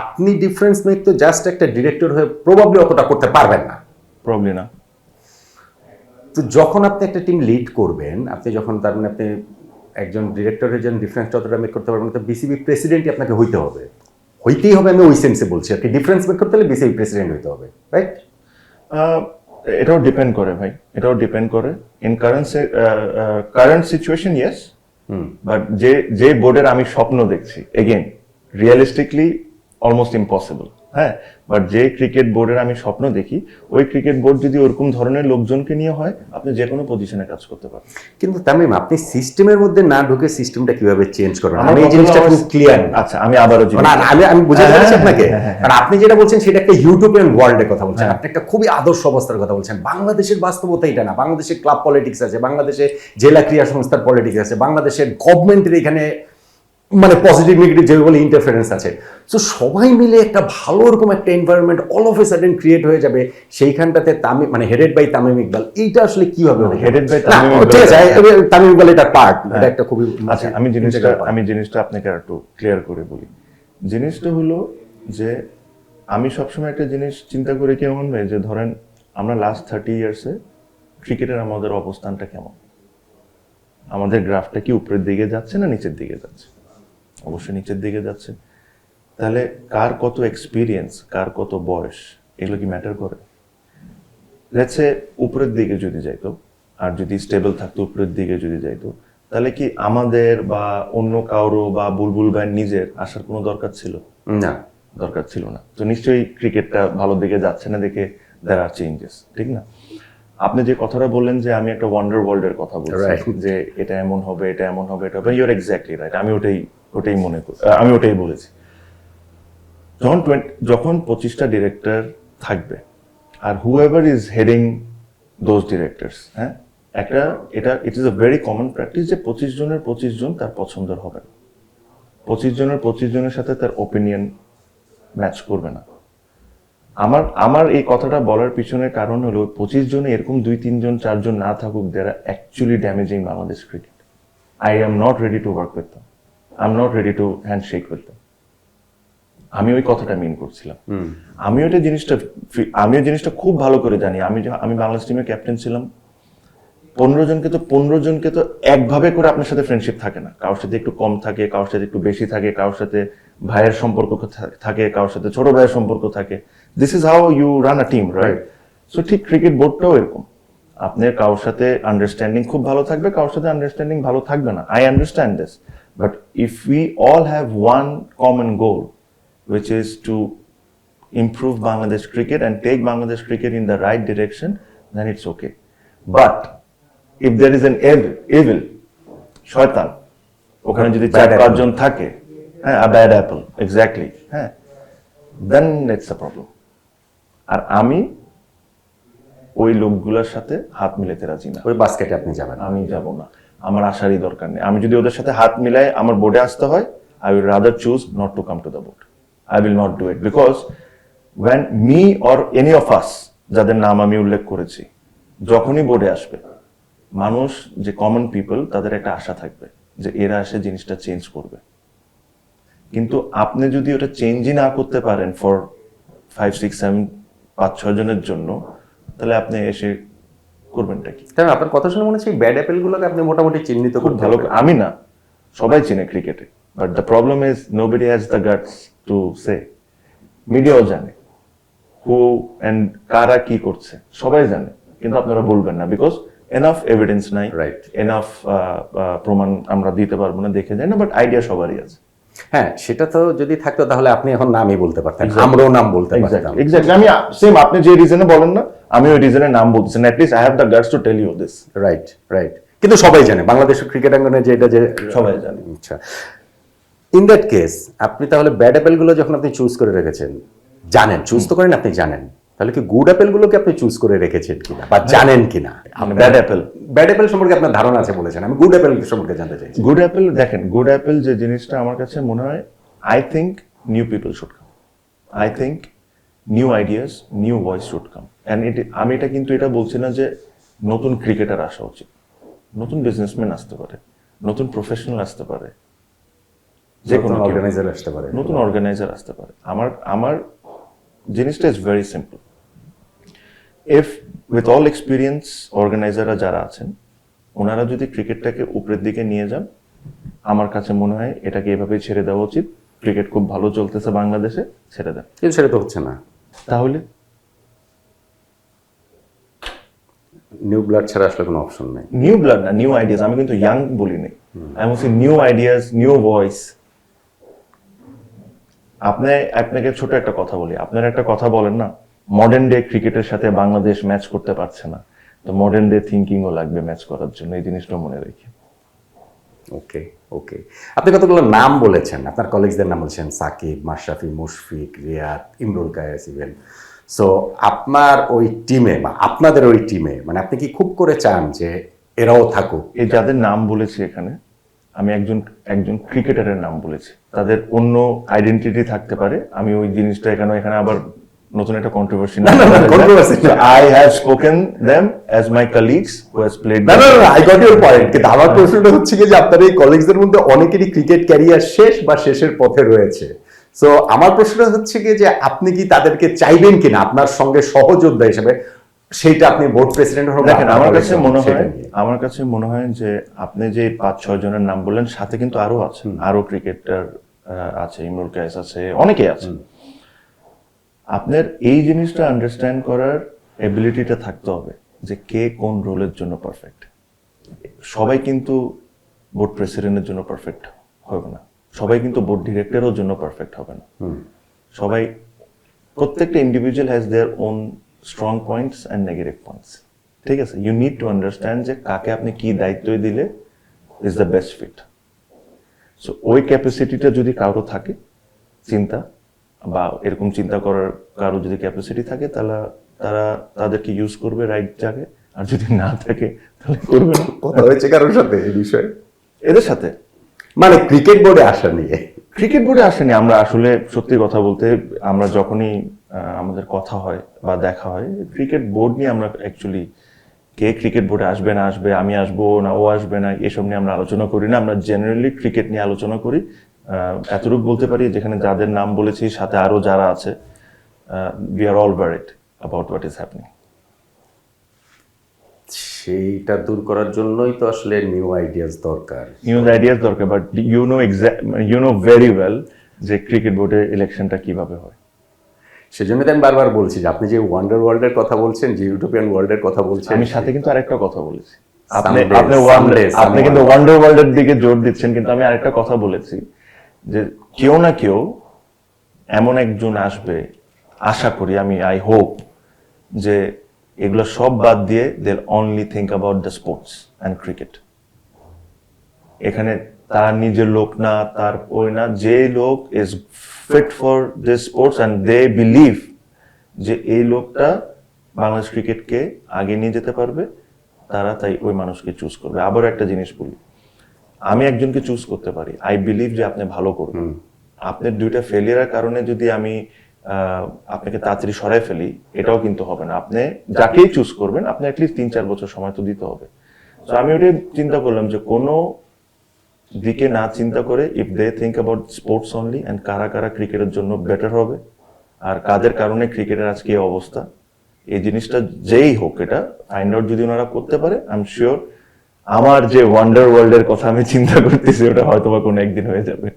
আপনি difference make তো just একটা ডিরেক্টর হয়ে প্রবাবলি অতটা করতে পারবেন না। প্রবলি না। তো যখন আপনি একটা টিম লিড করবেন আপনি যখন তার মানে আপনি একজন ডিরেক্টরের জন্য ডিফারেন্স যতটা মেক করতে পারবেন তো বিসিবি প্রেসিডেন্টই আপনাকে হইতে হবে। হইতেই হবে আমি ওই সেন্সে বলছি। কি ডিফারেন্স মেক করতে হলে বিসিবি প্রেসিডেন্ট হইতে হবে রাইট এটাও ডিপেন্ড করে ভাই এটাও ডিপেন্ড করে। In current current situation yes but যে যে বোর্ডের আমি স্বপ্ন দেখছি এগেন রিয়েলিস্টিকলি অলমোস্ট ইম্পসিবল হ্যাঁ বাট যে ক্রিকেট বোর্ডের আমি স্বপ্ন দেখি ওই ক্রিকেট বোর্ড যদি ওরকম ধরনের লোকজনকে নিয়ে হয় আপনি যে কোনো পজিশনে কাজ করতে পারেন কিন্তু তামিম আপনি সিস্টেমের মধ্যে না ঢুকে সিস্টেমটা কীভাবে চেঞ্জ করবেন? আমি এই জিনিসটা খুব ক্লিয়ার আচ্ছা আমি আবারও না না, আমি আমি বুঝাতে হ্যাঁ, পারছি হ্যাঁ, আপনাকে। হ্যাঁ, হ্যাঁ, কারণ আপনি যেটা বলছেন সেটা একটা ইউটোপিয়ান ওয়ার্ল্ডের কথা বলছেন। আপনি একটা খুবই আদর্শ অবস্থার কথা বলছেন। বাংলাদেশের বাস্তবতা এটা না। বাংলাদেশের ক্লাব পলিটিক্স আছে বাংলাদেশে জেলা ক্রীড়া সংস্থার পলিটিক্স আছে বাংলাদেশের গভর্নমেন্টের এখানে মানে পজিটিভ নেগেটিভ যেগুলো ইন্টারফারেন্স আছে। তো সবাই মিলে একটা ভালো রকম একটা environment all of a sudden create হয়ে যাবে সেইখানটাতে তামিম মানে হেডেড বাই তামিম ইকবাল। এইটা আসলে কীভাবে হবে by না, তামিম ইকবাল- ঠিক আছে তামিম ইকবাল এটা পার্ট এটা একটা খুবই আচ্ছা আমি জিনিসটা আমি জিনিসটা আপনাকে একটু ক্লিয়ার করে বলি। জিনিসটা হলো যে আমি সবসময় একটা জিনিস চিন্তা করি কেমন ভাই যে ধরেন আমরা লাস্ট থার্টি ইয়ার্সে ক্রিকেটের আমাদের অবস্থানটা কেমন? আমাদের গ্রাফটা কি উপরের দিকে যাচ্ছে না নিচের দিকে যাচ্ছে? অবশ্যই নিচের দিকে যাচ্ছে। তাহলে কার কত এক্সপিরিয়েন্স কার কত বয়স এগুলো কি ম্যাটার করে? লেটসে উপরের দিকে যদি যাইতো আর যদি স্টেবল থাকতো উপরের দিকে যদি যাইতো তাহলে কি আমাদের বা অন্য কারও বা বুলবুল ভাইয়ের নিজের আসার কোনো দরকার ছিল? না। দরকার ছিল না। তো নিশ্চয়ই ক্রিকেটটা ভালো দিকে যাচ্ছে না দেখে দেয়ার আর চেঞ্জেস ঠিক না? আপনি যে কথাটা বললেন যে আমি একটা ওয়ান্ডার ওয়ার্ল্ডের কথা বলছি যে এটা এমন হবে এটা এমন হবে এটা হবে ইউর এক্স্যাক্টলি রাইট আমি ওটাই ওটাই মনে করি। আমি ওটাই বলেছি। যখন যখন পঁচিশটা ডিরেক্টর থাকবে, আর who ever is heading those directors হ্যাঁ একটা, এটা it is a very common practice যে পঁচিশ জনের পঁচিশ জন তার পছন্দের হবে না। পঁচিশ জনের পঁচিশ জনের সাথে তার ওপিনিয়ন ম্যাচ করবে না। আমার আমার এই কথাটা বলার পিছনে কারণ হলো পঁচিশ জনে এরকম দুই তিনজন চারজন না থাকুক যারা actually damaging Bangladesh cricket I am not ready to work with them I am not ready to hand shake with আমি ওই কথাটা মিন করছিলাম। আমি ওইটা জিনিসটা আমি ওই জিনিসটা খুব ভালো করে জানি। আমি আমি বাংলাদেশ টিমের ক্যাপ্টেন ছিলাম। পনেরো জনকে তো পনেরো জনকে তো একভাবে করে আপনার সাথে ফ্রেন্ডশিপ থাকে না। কারোর সাথে একটু কম থাকে কারোর সাথে একটু বেশি থাকে কারোর সাথে ভাইয়ের সম্পর্ক থাকে কারোর সাথে ছোট ভাইয়ের সম্পর্ক থাকে। This is how you run a team right so ঠিক ক্রিকেট বোর্ডটাও এরকম। আপনার কারোর সাথে আন্ডারস্ট্যান্ডিং খুব ভালো থাকবে কারোর সাথে আন্ডারস্ট্যান্ডিং ভালো থাকবে না। I understand this but if we all have one common goal, which is to improve Bangladesh cricket and take Bangladesh cricket in the right direction, then it's okay. But if there is an evil, evil শয়তান ওখানে যদি চার Bad apple. পাঁচজন থাকে হ্যাঁ bad Apple exactly হ্যাঁ দেন it's a problem আর আমি ওই লোকগুলোর সাথে হাত মিলাতে রাজি না ওই বাস্কেটে আপনি যাবেন আমি যাব না আমার আসারই দরকার নেই। আমি যদি ওদের সাথে হাত মিলাই আমার বোর্ডে আসতে হয় I will rather choose not to come to the board I will not do it because when me or any of us যাদের নাম আমি উল্লেখ করেছি, যখনই বোর্ডে আসবে, মানুষ যে কমন পিপল তাদের একটা আশা থাকবে যে এরা এসে জিনিসটা চেঞ্জ করবে। কিন্তু আপনি যদি ওটা চেঞ্জই না করতে পারেন ফর ফাইভ সিক্স সেভেন পাঁচ, ছয় জনের জন্য, তাহলে আপনি এসে করবেনটা কি? কারণ আপনার কথা শুনে মনে হচ্ছে ব্যাড অ্যাপেলগুলোকে আপনি মোটামুটি চিহ্নিত খুব ভালো আমি না সবাই চিনে ক্রিকেটে but the problem is nobody has the guts to say মিডিয়াও জানে হু অ্যান্ড কারা কি করছে সবাই জানে। কিন্তু আপনারা বলবেন না বিকজ এনাফ এভিডেন্স নাই। Right. এনাফ প্রমাণ আমরা দিতে পারব না দেখে যাই না বাট আইডিয়া সবারই আছে। হ্যাঁ সেটা তো যদি থাকতো তাহলে আপনি এখন নামই বলতে পারতেন আমরাও নাম বলতে পারতাম। এক্স্যাক্টলি আমি সেম আপনি যে রিজনে বলেন না আমি ওই রিজনের নাম বলতেছি না at least I have the guts to tell you this right right কিন্তু সবাই জানে বাংলাদেশের ক্রিকেট অঙ্গনে যে এটা যে সবাই জানে। আচ্ছা। ইন দ্যাট কেস আপনি তাহলে ব্যাড অ্যাপেলগুলো যখন আপনি চুজ করে রেখেছেন জানেন চুজ তো করেন আপনি জানেন। তাহলে কি গুড অ্যাপেলগুলোকে আপনি চুজ করে রেখেছেন কিনা বা জানেন কিনা? ব্যাড অ্যাপেল ব্যাড অ্যাপেল সম্পর্কে আপনার ধারণা আছে বলেছেন। আমি গুড অ্যাপেল সম্পর্কে জানতে চাইছি। গুড অ্যাপেল দেখেন গুড অ্যাপেল যে জিনিসটা আমার কাছে মনে হয় I think new people should come I think new ideas new voice should come and এটি আমি এটা কিন্তু এটা বলছি না যে নতুন ক্রিকেটার আসা উচিত। নতুন বিজনেসম্যান আসতে পারে নতুন প্রফেশনাল আসতে পারে যে কোনো অর্গানাইজার আসতে পারে। নতুন অর্গানাইজার আসতে পারে। আমার আমার জিনিসটা is very simple if with all experience অর্গানাইজাররা যারা আছেন ওনারা যদি ক্রিকেটটাকে উপরের দিকে নিয়ে যান আমার কাছে মনে হয় এটাকে এভাবেই ছেড়ে দেওয়া উচিত। ক্রিকেট খুব ভালো চলতেছে বাংলাদেশে ছেড়ে দেন। কিন্তু সেটা তো হচ্ছে না। তাহলে? নিউ ব্লাড ছাড়া আসলে কোনো অপশন নেই। নিউ ব্লাড না নিউ আইডিয়াস আমি কিন্তু ইয়াং বলিনি। আমি বলছি নিউ আইডিয়াস নিউ ভয়েস আপনি আপনাকে ছোট একটা কথা বলি। আপনার একটা কথা বলেন না মডার্ন ডে ক্রিকেটের সাথে বাংলাদেশ ম্যাচ করতে পারছে না। তো মডার্ন ডে থিঙ্কিংও লাগবে ম্যাচ করার জন্য এই জিনিসটা মনে রেখে। ওকে ওকে। আপনি কতগুলো নাম বলেছেন? আপনার কলিগসদের নাম বলছেন সাকিব মাশরাফি মুশফিক রিয়াদ ইমরুল কায়েস ইভেন সো আপনার ওই টিমে বা আপনাদের ওই টিমে মানে আপনি কি খুব করে চান যে এরাও থাকুক? এই যাদের নাম বলেছি এখানে আমি একজন একজন ক্রিকেটারের নাম বলেছি। তাদের অন্য আইডেন্টিটি থাকতে পারে। আমি ওই জিনিসটা এখানে এখানে আবার নতুন একটা controversy. I have spoken them as my colleagues who has played না না আই গট পয়েন্ট কিন্তু আমার প্রশ্নটা হচ্ছে কি যে আপনার এই কলিগসদের মধ্যে অনেকেরই ক্রিকেট ক্যারিয়ার শেষ বা শেষের পথে রয়েছে। সো আমার প্রশ্নটা হচ্ছে কি যে আপনি কি তাদেরকে চাইবেন কিনা? আপনার সঙ্গে সহযোদ্ধা হিসেবে। সেইটা আপনি বোর্ড প্রেসিডেন্ট হন দেখেন আমার কাছে মনে হয় আমার কাছে মনে হয় যে আপনি যে পাঁচ ছয় জনের নাম বললেন সাথে কিন্তু আরও আছেন আরও ক্রিকেটার আছে ইমরুল কায়েস আছে অনেকে আছে। আপনার এই জিনিসটা আন্ডারস্ট্যান্ড করার এবিলিটিটা থাকতে হবে যে কে কোন রোলের জন্য পারফেক্ট সবাই কিন্তু বোর্ড প্রেসিডেন্টের জন্য পারফেক্ট হবে না। সবাই কিন্তু বোর্ড ডিরেক্টরের জন্য পারফেক্ট হবে না। সবাই প্রত্যেকটা individual has their own strong points and negative points ঠিক আছে? ইউ নিড টু আন্ডারস্ট্যান্ড যে কাকে আপনি কি দায়িত্ব দিলে is the best fit so ওই ক্যাপাসিটিটা যদি কারও থাকে চিন্তা বা এরকম চিন্তা করার কারও যদি ক্যাপাসিটি থাকে তাহলে তারা তাদেরকে ইউজ করবে রাইট জায়গায় আর যদি না থাকে তাহলে করবে না। কথা হয়েছে কারোর সাথে এই বিষয়ে? এদের সাথে। মানে ক্রিকেট বোর্ডে আসা নিয়ে। ক্রিকেট বোর্ডে আসেনি, আমরা আসলে সত্যি কথা বলতে আমরা যখনই আমাদের কথা হয় বা দেখা হয়, ক্রিকেট বোর্ড নিয়ে আমরা অ্যাকচুয়ালি কে ক্রিকেট বোর্ডে আসবে না আসবে, আমি আসব না, ও আসবে না, এসব নিয়ে আমরা আলোচনা করি না, আমরা জেনারেলি ক্রিকেট নিয়ে আলোচনা করি। এতটুকু বলতে পারি যেখানে যাদের নাম বলেছি, সাথে আরও যারা আছে we are all worried about what is happening সেইটা দূর করার জন্যই তো আসলে নিউ আইডিয়াস দরকার। নিউজ আইডিয়াস দরকার but you know you know very well যে ক্রিকেট বোর্ডের ইলেকশনটা কীভাবে হয়। সেজন্য আমি বারবার বলছি যে আপনি যে ওয়ান্ডার ওয়ার্ল্ডের কথা বলছেন যে ইউটোপিয়ান ওয়ার্ল্ডের কথা বলছেন আমি সাথে কিন্তু আরেকটা কথা বলেছি। আপনি আপনি ওয়ান্ডার আপনি কিন্তু ওয়ান্ডার ওয়ার্ল্ডের দিকে জোর দিচ্ছেন কিন্তু আমি আরেকটা কথা বলেছি যে কেউ না কেউ এমন একজন আসবে আশা করি আমি আই হোপ যে এগুলো সব বাদ দিয়ে they only think about the sports and cricket এখানে তার নিজের লোক না তার ওই না যে লোক is fit for this sports and they believe যে এই লোকটা বাংলাদেশ ক্রিকেটকে আগে নিয়ে যেতে পারবে তারা তাই ওই মানুষকে চুজ করবে। আবার একটা জিনিস বলি আমি একজনকে চুজ করতে পারি। আই বিলিভ যে আপনি ভালো করবেন। আপনার দুইটা ফেলিয়ারের কারণে যদি আমি আপনাকে তাড়াতাড়ি সরাই ফেলি এটাও কিন্তু হবে না। আপনি যাকেই চুজ করবেন আপনি অ্যাটলিস্ট তিন চার বছর সময় তো দিতে হবে। তো আমি ওটাই চিন্তা করলাম যে কোনো দিকে না চিন্তা করে if they think about sports only and কারা কারা ক্রিকেটের জন্য বেটার হবে আর কাদের কারণে ক্রিকেটের আজকে এই অবস্থা এই জিনিসটা যেই হোক এটা ফাইন্ড আউট যদি ওনারা করতে পারে আই এম শিওর আমার যে ওয়ান্ডার ওয়ার্ল্ডের কথা আমি চিন্তা করতেছি ওটা হয়তো বা কোনো একদিন হয়ে যাবে।